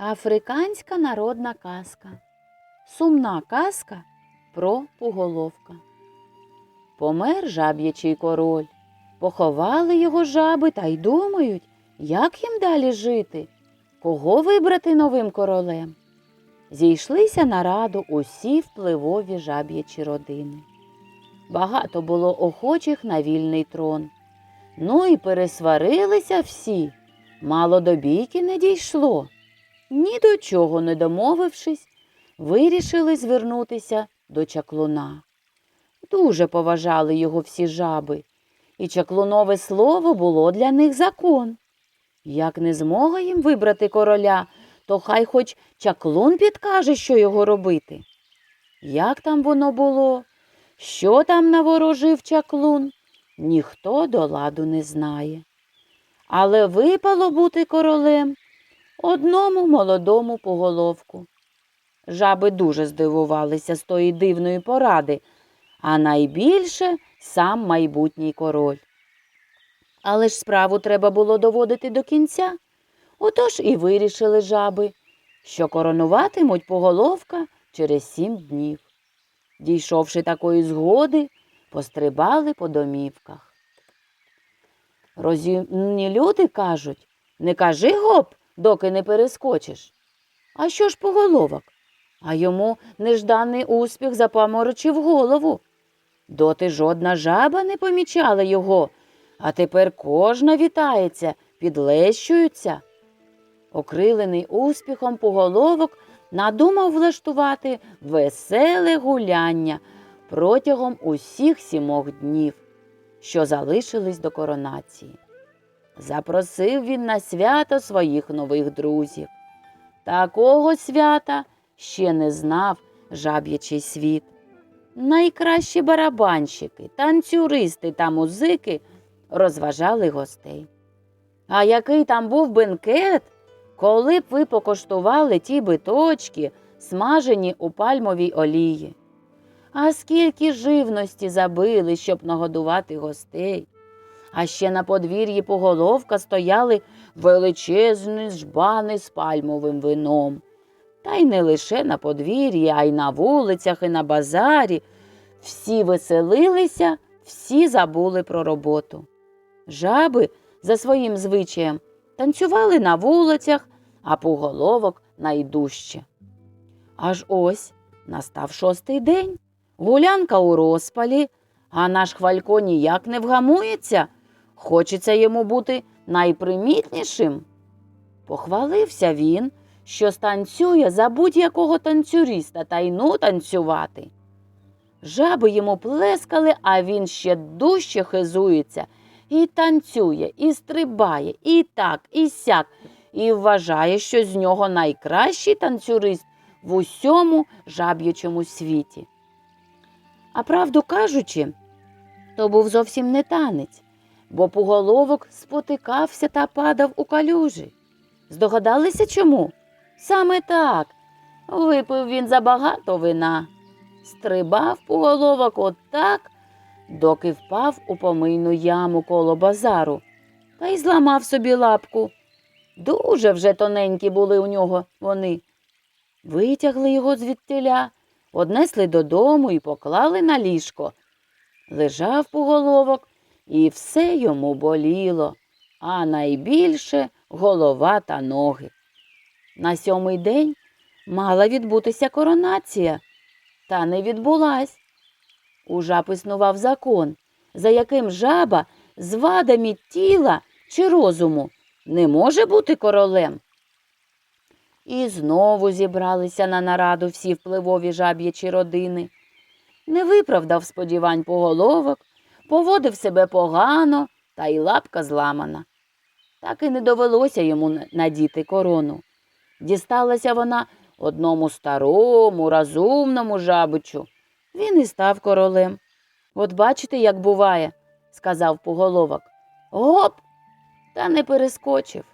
Африканська народна казка. Сумна казка про пуголовка. Помер жаб'ячий король. Поховали його жаби та й думають, як їм далі жити, кого вибрати новим королем. Зійшлися на раду усі впливові жаб'ячі родини. Багато було охочих на вільний трон. Ну і пересварилися всі. Мало до бійки не дійшло. Ні до чого не домовившись, вирішили звернутися до чаклуна. Дуже поважали його всі жаби, і чаклунове слово було для них закон. Як не змога їм вибрати короля, то хай хоч чаклун підкаже, що його робити. Як там воно було? Що там наворожив чаклун? Ніхто до ладу не знає. Але випало бути королем одному молодому поголовку. Жаби дуже здивувалися з тої дивної поради, а найбільше сам майбутній король. Але ж справу треба було доводити до кінця. Отож і вирішили жаби, що коронуватимуть поголовка через сім днів. Дійшовши такої згоди, пострибали по домівках. Розумні люди кажуть не кажи гоп, доки не перескочиш. А що ж поголовок? А йому нежданий успіх запаморочив голову. Доти жодна жаба не помічала його, а тепер кожна вітається, підлещується. Окрилений успіхом поголовок надумав влаштувати веселе гуляння протягом усіх сімох днів, що залишились до коронації. Запросив він на свято своїх нових друзів. Такого свята ще не знав жаб'ячий світ. Найкращі барабанщики, танцюристи та музики розважали гостей. А який там був бенкет, коли б ви покоштували ті биточки, смажені у пальмовій олії. А скільки живності забили, щоб нагодувати гостей. А ще на подвір'ї поголовка стояли величезні жбани з пальмовим вином. Та й не лише на подвір'ї, а й на вулицях, і на базарі. Всі веселилися, всі забули про роботу. Жаби за своїм звичаєм танцювали на вулицях, а поголовок найдужче. Аж ось настав шостий день. Гулянка у розпалі, а наш хвалько ніяк не вгамується. Хочеться йому бути найпримітнішим. Похвалився він, що станцює за будь-якого танцюріста та й ну танцювати. Жаби йому плескали, а він ще дужче хизується і танцює, і стрибає, і так, і сяк, і вважає, що з нього найкращий танцюрист в усьому жаб'ячому світі. А правду кажучи, то був зовсім не танець, бо поголовок спотикався та падав у калюжі. Здогадалися чому? Саме так. Випив він забагато вина. Стрибав поголовок отак, доки впав у помийну яму коло базару та й зламав собі лапку. Дуже вже тоненькі були у нього вони. Витягли його звідтиля, однесли додому і поклали на ліжко. Лежав поголовок, і все йому боліло, а найбільше голова та ноги. На сьомий день мала відбутися коронація, та не відбулась. У жаб існував закон, за яким жаба з вадами тіла чи розуму не може бути королем. І знову зібралися на нараду всі впливові жаб'ячі родини. Не виправдав сподівань поголовок, поводив себе погано, та й лапка зламана. Так і не довелося йому надіти корону. Дісталася вона одному старому, розумному жабичу. Він і став королем. От бачите, як буває, сказав поголовок. Гоп, та не перескочив.